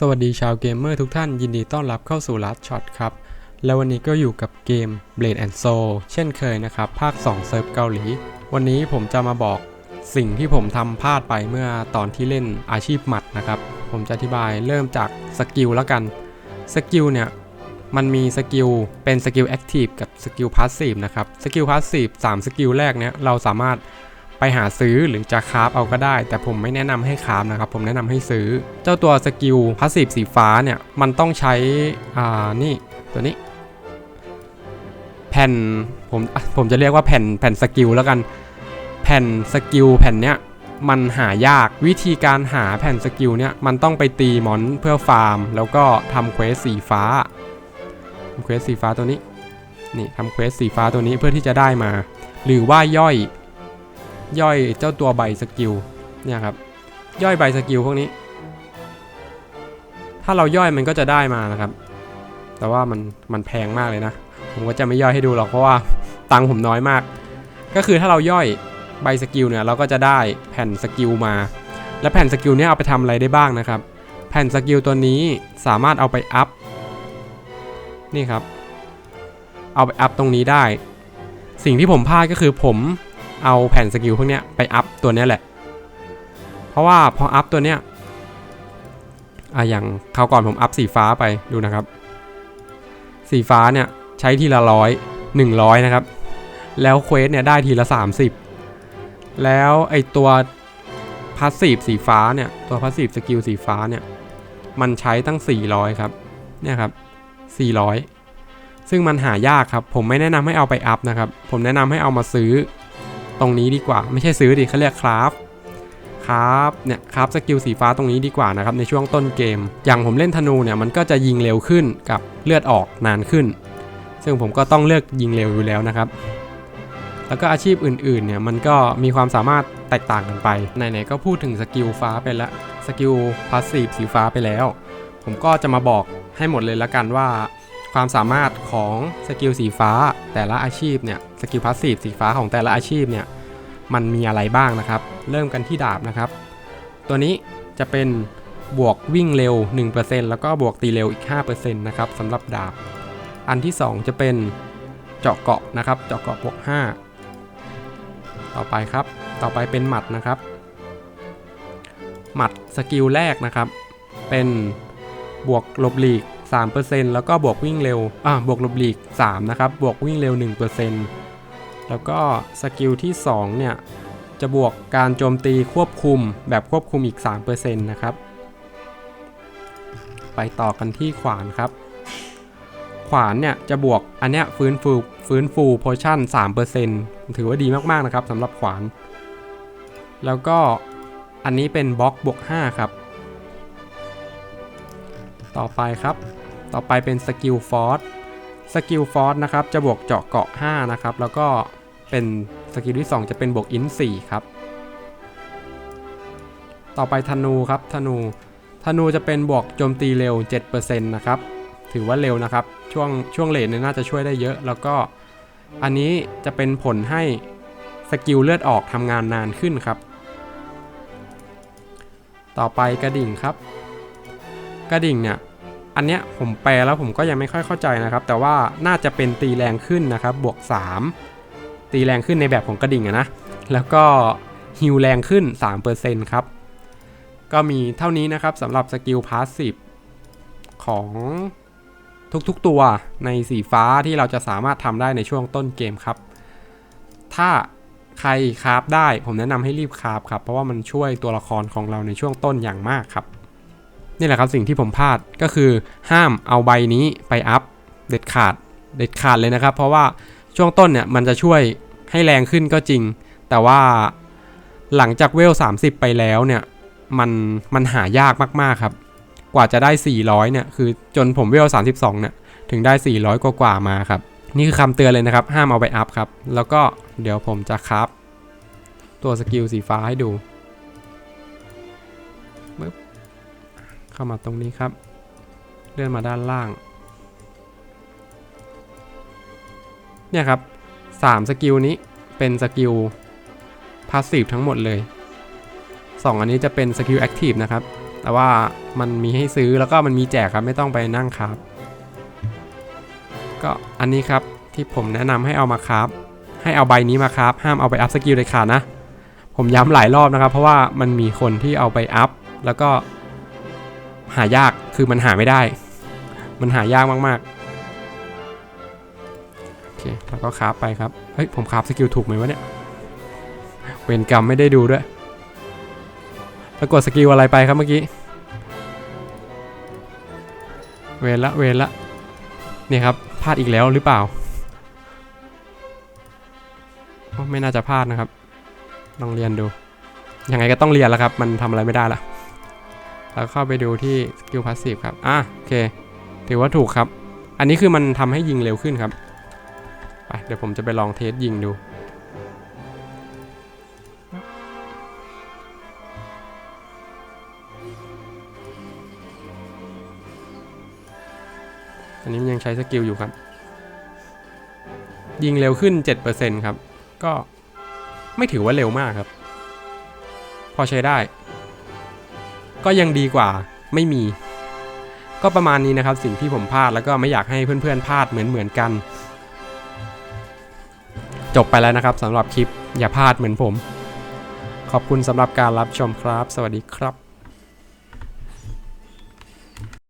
สวัสดีชาวเกมเมอร์ทุกท่านยินดีต้อนรับเข้าสู่ Last Shot ครับ แล้ววันนี้ก็อยู่กับเกม Blade and Soul เช่นเคยนะครับ ภาค 2 เซิร์ฟเกาหลี วันนี้ผมจะมาบอกสิ่งที่ผมทำพลาดไปเมื่อตอนที่เล่นอาชีพหมัดนะครับ ผมจะอธิบายเริ่มจากสกิลแล้วกัน สกิลเนี่ยมันมีสกิลเป็นสกิลแอคทีฟกับสกิลพาสซีฟนะครับ สกิลพาสซีฟ3สกิลแรกเนี่ยเราสามารถ ไปหาซื้อหรือจะคราฟเอาก็ได้ แต่ผมไม่แนะนำให้คราฟนะครับ ผมแนะนำให้ซื้อ เจ้าตัวสกิลพาสซีฟสีฟ้าเนี่ยมันต้องใช้อ่านี่ตัวนี้ แผ่นผมผมจะเรียกว่าแผ่นแผ่นสกิลแล้วกัน แผ่นสกิลแผ่นเนี้ยมันหายากวิธีการหาแผ่นสกิลเนี่ยมันต้องไปตีมอนเพื่อฟาร์ม แล้วก็ทำเควสสีฟ้าเควสสีฟ้าตัวนี้นี่ทำเควสสีฟ้าตัวนี้เพื่อที่จะได้มา หรือว่าย่อย ย่อยเจ้าตัวใบสกิลเนี่ยครับย่อยใบสกิลพวกนี้ ถ้าเราย่อยมันก็จะได้มานะครับ แต่ว่ามันมันแพงมากเลยนะ ผมก็จะไม่ย่อยให้ดูหรอกเพราะว่าตังค์ผมน้อยมาก ก็คือถ้าเราย่อยใบสกิลเนี่ยเราก็จะได้แผ่นสกิลมา และแผ่นสกิลเนี่ยเอาไปทำอะไรได้บ้างนะครับ แผ่นสกิลตัวนี้สามารถเอาไปอัพนี่ครับ เอาไปอัพตรงนี้ได้ สิ่งที่ผมพลาดก็คือผม เอาแผ่นสกิลพวกเนี้ยไปอัพตัวเนี้ยแหละ เพราะว่าพออัพตัวเนี้ยอะอย่างคราวก่อนผมอัพสีฟ้าไปดูนะครับ สีฟ้าเนี่ยใช้ทีละร้อยหนึ่งร้อยนะครับ แล้วเควสเนี่ยได้ทีละ 30 แล้วไอตัวพาสซีฟสีฟ้าเนี่ยตัวพาสซีฟสกิลสีฟ้าเนี่ยมันใช้ตั้ง 400 ครับเนี่ยครับ 400 ซึ่งมันหายากครับ ผมไม่แนะนำให้เอาไปอัพนะครับ ผมแนะนำให้เอามาซื้อ ตรงนี้ดีกว่า ไม่ใช่ซื้อดิเขาเรียกคราฟคราฟเนี่ยคราฟสกิลสีฟ้าตรงนี้ดีกว่านะครับในช่วงต้นเกม อย่างผมเล่นธนูเนี่ยมันก็จะยิงเร็วขึ้นกับเลือดออกนานขึ้น ซึ่งผมก็ต้องเลือกยิงเร็วอยู่แล้วนะครับ แล้วก็อาชีพอื่นๆเนี่ยมันก็มีความสามารถแตกต่างกันไปไหนๆก็พูดถึงสกิลฟ้าไปแล้วสกิลพาสซีฟสีฟ้าไปแล้ว ผมก็จะมาบอกให้หมดเลยละกันว่า ความสามารถของสกิลสีฟ้าแต่ละอาชีพเนี่ยสกิลพาสซีฟสีฟ้าของแต่ละอาชีพเนี่ยมันมีอะไรบ้างนะครับ เริ่มกันที่ดาบนะครับ ตัวนี้จะเป็นบวกวิ่งเร็ว 1%แล้วก็บวกตีเร็วอีก 5%นะครับสำหรับดาบ อันที่ 2 จะเป็นเจาะเกาะนะครับเจาะเกาะบวก 5 ต่อไปครับ ต่อไปเป็นหมัดนะครับหมัดสกิลแรกนะครับ เป็นบวกลบหลีก 3%แล้วก็บวกวิ่งเร็ว อ่าบวกลบหลีก 3 นะครับ บวกวิ่งเร็ว 1%แล้วก็สกิลที่ 2 เนี่ย จะบวกการโจมตีควบคุมแบบควบคุมอีก 3%นะครับ ไปต่อกันที่ขวานครับ ขวานเนี่ย จะบวกอันเนี้ยฟื้นฟูฟื้นฟูโพชั่น 3%ถือว่าดีมาก ๆ นะครับสำหรับขวาน แล้วก็อันนี้เป็นบล็อกบวก 5 ครับ ต่อไปครับ ต่อไปเป็นสกิลฟอร์สสกิลฟอร์สนะครับจะบวกเจาะเกาะ 5 นะครับ แล้วก็เป็นสกิลที่ 2 จะเป็นบวกอิน4ครับ ต่อไปธนูครับธนู ธนูจะเป็นบวกโจมตีเร็ว 7%นะครับ ถือว่าเร็วนะครับ ช่วงช่วงเลนเนี่ยน่าจะช่วยได้เยอะ แล้วก็อันนี้จะเป็นผลให้สกิลเลือดออกทำงานนานขึ้นครับ ต่อไปกระดิ่งครับ กระดิ่งเนี่ย อันเนี้ยผมแปลแล้วผมก็ยังไม่ค่อยเข้าใจนะครับ แต่ว่าน่าจะเป็นตีแรงขึ้นนะครับ บวก 3 ตีแรงขึ้นในแบบของกระดิ่งนะ แล้วก็ฮิวแรงขึ้น 3%ครับ ก็มีเท่านี้นะครับสำหรับสกิลพาสซีฟของทุกๆตัวในสีฟ้าที่เราจะสามารถทำได้ในช่วงต้นเกมครับ ถ้าใครคราฟได้ผมแนะนำให้รีบคราฟครับ เพราะว่ามันช่วยตัวละครของเราในช่วงต้นอย่างมากครับ นี่แหละครับสิ่งที่ผมพลาดก็คือห้ามเอาใบนี้ไปอัพเด็ดขาดเด็ดขาดเลยนะครับ เพราะว่าช่วงต้นเนี่ยมันจะช่วยให้แรงขึ้นก็จริง แต่ว่าหลังจากเวล 30 ไปแล้วเนี่ยมันมันหายากมากๆครับ กว่าจะได้ 400เนี่ยคือจนผมเวล 32เนี่ยถึงได้ 400 กว่ากว่ามาครับ นี่คือคำเตือนเลยนะครับ ห้ามเอาไปอัพครับ แล้วก็เดี๋ยวผมจะครับ ตัวสกิลสีฟ้าให้ดู เข้ามาตรงนี้ครับ เลื่อนมาด้านล่าง เนี่ยครับ3สกิลนี้เป็นสกิลพาสซีฟทั้งหมดเลย 2 อันนี้จะเป็นสกิลแอคทีฟนะครับ แต่ว่ามันมีให้ซื้อแล้วก็มันมีแจกครับ ไม่ต้องไปนั่งครับ ก็อันนี้ครับที่ผมแนะนำให้เอามาครับให้เอาใบนี้มาครับ ห้ามเอาไปอัพสกิลเลยขาดนะ ผมย้ำหลายรอบนะครับ เพราะว่ามันมีคนที่เอาไปอัพแล้วก็ หายากคือมันหาไม่ได้ มันหายากมากๆโอเคแล้วก็คราฟไปครับเฮ้ยผมคราฟสกิลถูกไหมวะเนี่ยเวรกรรมไม่ได้ดูด้วยแล้วกดสกิลอะไรไปครับเมื่อกี้เวรละเวรละนี่ครับพลาดอีกแล้วหรือเปล่าไม่น่าจะพลาดนะครับลองเรียนดูยังไงก็ต้องเรียนแล้วครับ มันทำอะไรไม่ได้ละ แล้วเข้าไปดูที่สกิลพาสซีฟครับ อะโอเค ถือว่าถูกครับ อันนี้คือมันทำให้ยิงเร็วขึ้นครับ ไป เดี๋ยวผมจะไปลองเทสยิงดู อันนี้มันยังใช้สกิลอยู่ครับ ยิงเร็วขึ้น 7%ครับ ก็ไม่ถือว่าเร็วมากครับ พอใช้ได้ ก็ยังดีกว่าไม่มี ก็ประมาณนี้นะครับสิ่งที่ผมพลาดแล้วก็ไม่อยากให้เพื่อนๆพลาดเหมือนเหมือนๆกัน จบไปแล้วนะครับสำหรับคลิปอย่าพลาดเหมือนผม ขอบคุณสำหรับการรับชมครับ สวัสดีครับ